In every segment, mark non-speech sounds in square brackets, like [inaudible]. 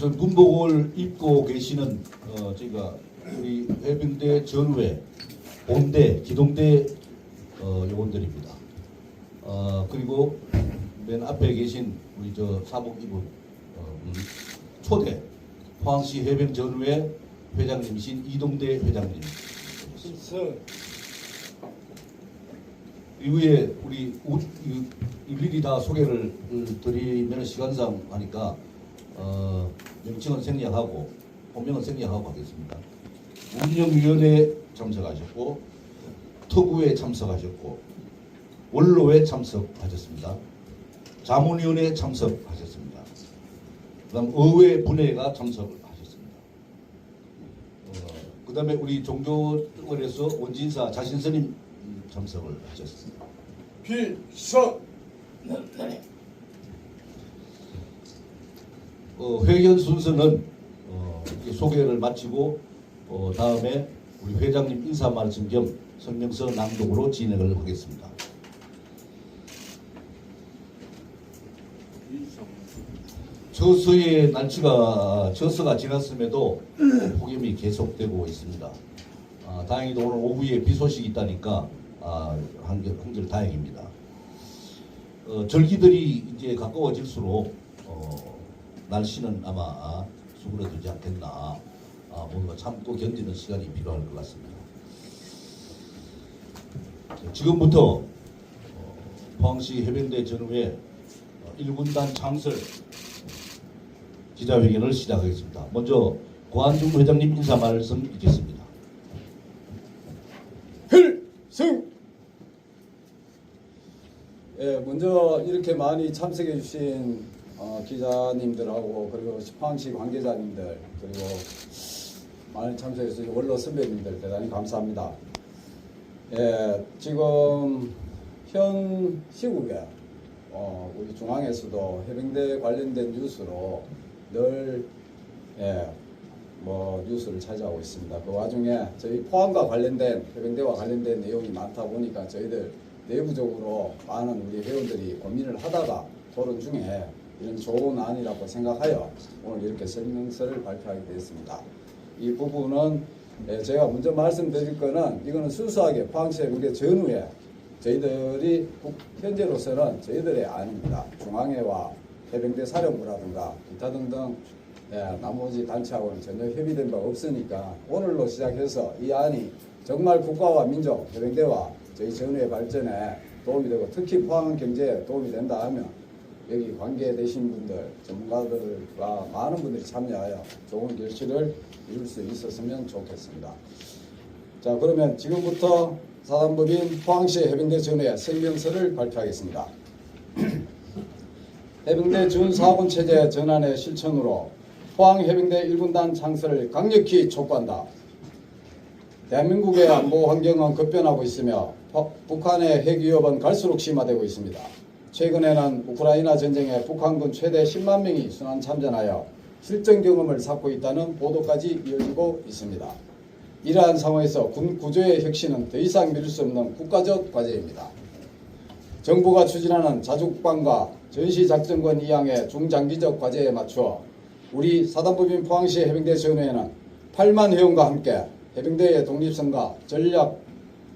우선 군복을 입고 계시는 어, 저희가 우리 해병대 전후회 본대 기동대 어, 요원들입니다. 어, 그리고 맨 앞에 계신 우리 저 사복 입은 어, 음, 초대 포항시 해병 전후회 회장님이신 이동대 회장님. 실서 이후에 우리 우- 이- 일일이 다 소개를 드리면 시간상 하니까 어, 명칭은 생략하고 본명은 생략하고 하겠습니다. 운영위원회 참석하셨고 특우에 참석하셨고 원로에 참석하셨습니다. 자문위원회 참석하셨습니다. 그다음 의회 분회가 참석을 하셨습니다. 어, 그다음에 우리 종교원에서 원진사 자신스님 참석을 하셨습니다. 필서 어, 회견 순서는 어, 소개를 마치고 어, 다음에 우리 회장님 인사 말씀 겸 성명서 낭독으로 진행을 하겠습니다. 저수의 날씨가 저수가 지났음에도 폭염이 계속되고 있습니다. 아, 다행히도 오늘 오후에 비 소식이 있다니까 아, 한결, 한결 다행입니다. 어, 절기들이 이제 가까워질수록 어, 날씨는 아마 수그러들지 않겠나 아, 뭔가 참고 견디는 시간이 필요할 것 같습니다. 자, 지금부터 어, 포항시 해병대 전후회 어, 1군단 창설 기자회견을 시작하겠습니다. 먼저 고한중 회장님 인사 말씀 있겠습니다. 필승 예, 먼저 이렇게 많이 참석해 주신 어, 기자님들하고 그리고 포항시 관계자님들 그리고 많이 참석해 주신 원로 선배님들 대단히 감사합니다. 예, 지금 현 시국에 어, 우리 중앙에서도 해병대 관련된 뉴스로 늘 예, 뭐 뉴스를 차지하고 있습니다. 그 와중에 저희 포항과 관련된 해병대와 관련된 내용이 많다 보니까 저희들 내부적으로 많은 우리 회원들이 고민을 하다가 토론 중에 이런 좋은 안이라고 생각하여 오늘 이렇게 설명서를 발표하게 되었습니다. 이 부분은 예, 제가 먼저 말씀드릴 거는 이거는 순수하게 포항시 해병대 전후에 저희들이 국- 현재로서는 저희들의 안입니다. 중앙회와 해병대 사령부라든가 기타 등등 예, 나머지 단체하고는 전혀 협의된 바가 없으니까 오늘로 시작해서 이 안이 정말 국가와 민족, 해병대와 저희 전후의 발전에 도움이 되고 특히 포항 경제에 도움이 된다 하면 여기 관계되신 분들, 전문가들과 많은 분들이 참여하여 좋은 결실을 이룰 수 있었으면 좋겠습니다. 자 그러면 지금부터 사단법인 포항시 해병대 전후의 성명서를 발표하겠습니다. [clears throat] 해병대 준사군 체제 전환의 실천으로 포항 해병대 1군단 창설을 강력히 촉구한다. 대한민국의 안보 환경은 급변하고 있으며 포- 북한의 핵 위협은 갈수록 심화되고 있습니다. 최근에는 우크라이나 전쟁에 북한군 최대 10만 명이 순환 참전하여 실전 경험을 쌓고 있다는 보도까지 이어지고 있습니다. 이러한 상황에서 군 구조의 혁신은 더 이상 미룰 수 없는 국가적 과제입니다. 정부가 추진하는 자주국방과 전시작전권 이양의 중장기적 과제에 맞추어 우리 사단법인 포항시 해병대 전후에는 8만 회원과 함께 해병대의 독립성과 전략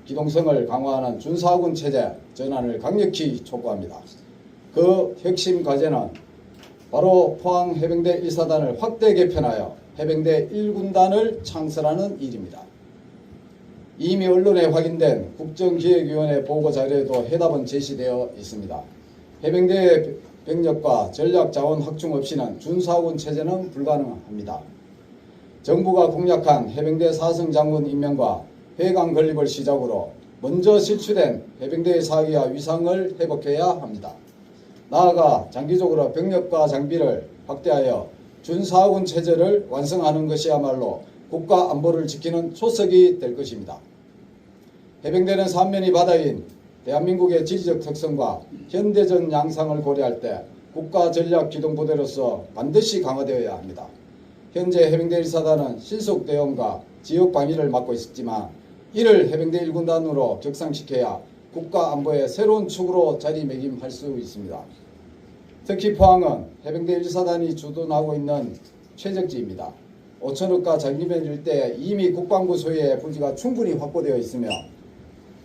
기동성을 강화하는 준사군 체제 전환을 강력히 촉구합니다. 그 핵심 과제는 바로 포항 해병대 1사단을 확대 개편하여 해병대 1군단을 창설하는 일입니다. 이미 언론에 확인된 국정기획위원회 보고 자료에도 해답은 제시되어 있습니다. 해병대의 병력과 전략 자원 확충 없이는 준사군 체제는 불가능합니다. 정부가 공약한 해병대 사성 장군 임명과 해강 건립을 시작으로 먼저 실추된 해병대의 사기와 위상을 회복해야 합니다. 나아가 장기적으로 병력과 장비를 확대하여 준사군 체제를 완성하는 것이야말로 국가 안보를 지키는 초석이 될 것입니다. 해병대는 삼면이 바다인 대한민국의 지리적 특성과 현대전 양상을 고려할 때 국가 전략 기동부대로서 반드시 강화되어야 합니다. 현재 해병대 1사단은 신속 대응과 지역 방위를 맡고 있었지만 이를 해병대 1군단으로 격상시켜야 국가 안보의 새로운 축으로 자리매김할 수 있습니다. 특히 포항은 해병대 1사단이 주둔하고 있는 최적지입니다. 5천억가 장기변 일대 이미 국방부 소유의 부지가 충분히 확보되어 있으며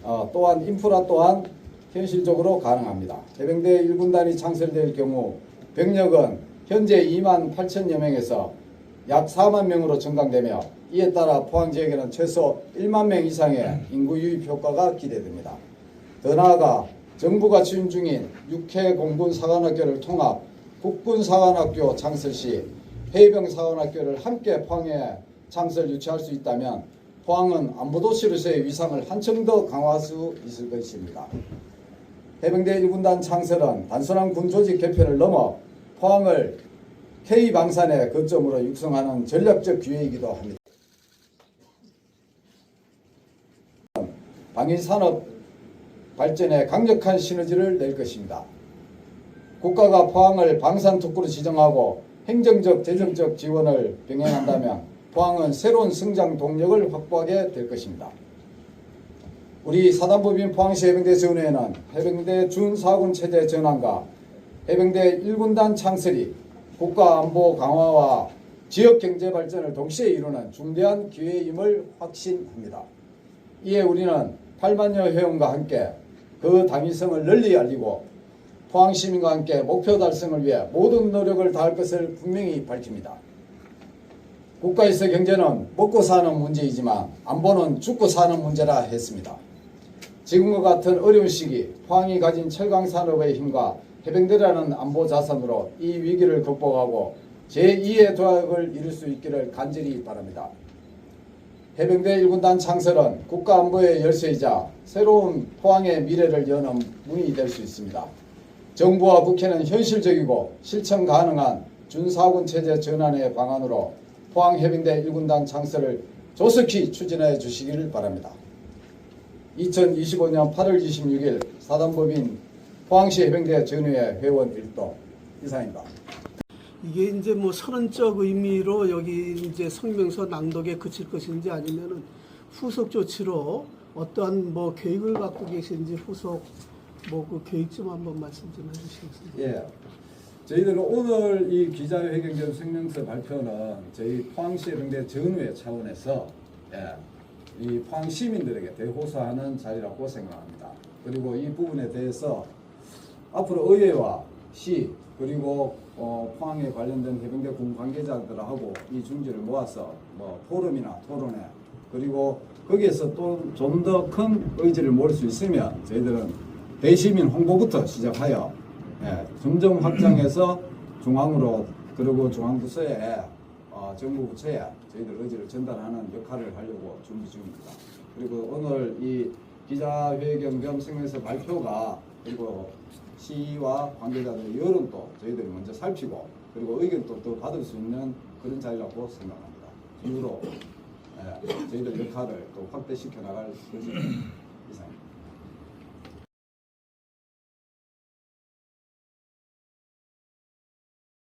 어, 또한 인프라 또한 현실적으로 가능합니다. 해병대 1군단이 창설될 경우 병력은 현재 2만 8천여 명에서 약 4만 명으로 증강되며 이에 따라 포항 지역에는 최소 1만 명 이상의 인구 유입 효과가 기대됩니다. 더 나아가 정부가 추진 중인 육해 공군 사관학교를 통합 국군 사관학교 창설 시 해병 사관학교를 함께 포항에 창설 유치할 수 있다면 포항은 안보도시로서의 위상을 한층 더 강화할 수 있을 것입니다. 해병대 1군단 창설은 단순한 군 조직 개편을 넘어 포항을 K방산의 거점으로 육성하는 전략적 기회이기도 합니다. 방위산업 발전에 강력한 시너지를 낼 것입니다. 국가가 포항을 방산특구로 지정하고 행정적, 재정적 지원을 병행한다면 [laughs] 포항은 새로운 성장 동력을 확보하게 될 것입니다. 우리 사단법인 포항시 해병대 전후에는 해병대 준사군 체제 전환과 해병대 1군단 창설이 국가 안보 강화와 지역 경제 발전을 동시에 이루는 중대한 기회임을 확신합니다. 이에 우리는 8만여 회원과 함께 그 당위성을 널리 알리고 포항 시민과 함께 목표 달성을 위해 모든 노력을 다할 것을 분명히 밝힙니다. 국가에서 경제는 먹고 사는 문제이지만 안보는 죽고 사는 문제라 했습니다. 지금과 같은 어려운 시기 포항이 가진 철강 산업의 힘과 해병대라는 안보 자산으로 이 위기를 극복하고 제2의 도약을 이룰 수 있기를 간절히 바랍니다. 해병대 1군단 창설은 국가안보의 열쇠이자 새로운 포항의 미래를 여는 문이 될 수 있습니다. 정부와 국회는 현실적이고 실천 가능한 준사군 체제 전환의 방안으로 포항 해병대 1군단 창설을 조속히 추진해 주시기를 바랍니다. 2025년 8월 26일 사단법인 포항시 해병대 전후회 회원 일동 이상입니다. 이게 이제 뭐 선언적 의미로 여기 이제 성명서 낭독에 그칠 것인지 아니면은 후속 조치로 어떠한 뭐 계획을 갖고 계신지 후속 뭐 그 계획 좀 한번 말씀 좀 해주시겠습니까? 예. 저희들은 오늘 이 기자회견 성명서 발표는 저희 포항시 해병대 전후회 차원에서 예, 이 포항 시민들에게 대호소하는 자리라고 생각합니다. 그리고 이 부분에 대해서 앞으로 의회와 시 그리고 어, 포항에 관련된 해병대 군 관계자들하고 이 중지를 모아서 뭐 포럼이나 토론회 그리고 거기에서 또 좀 더 큰 의지를 모을 수 있으면 저희들은 대시민 홍보부터 시작하여 예, 점점 확장해서 중앙으로 그리고 중앙부서에 어, 정부 부처에 저희들 의지를 전달하는 역할을 하려고 준비 중입니다. 그리고 오늘 이 기자회견 겸 생명서 발표가 그리고 시와 관계자들의 여론 도 저희들이 먼저 살피고 그리고 의견도 더 받을 수 있는 그런 자리라고 생각합니다. 이후로 예, 저희들 역할을 또 확대시켜 나갈 것입니다. 이상입니다.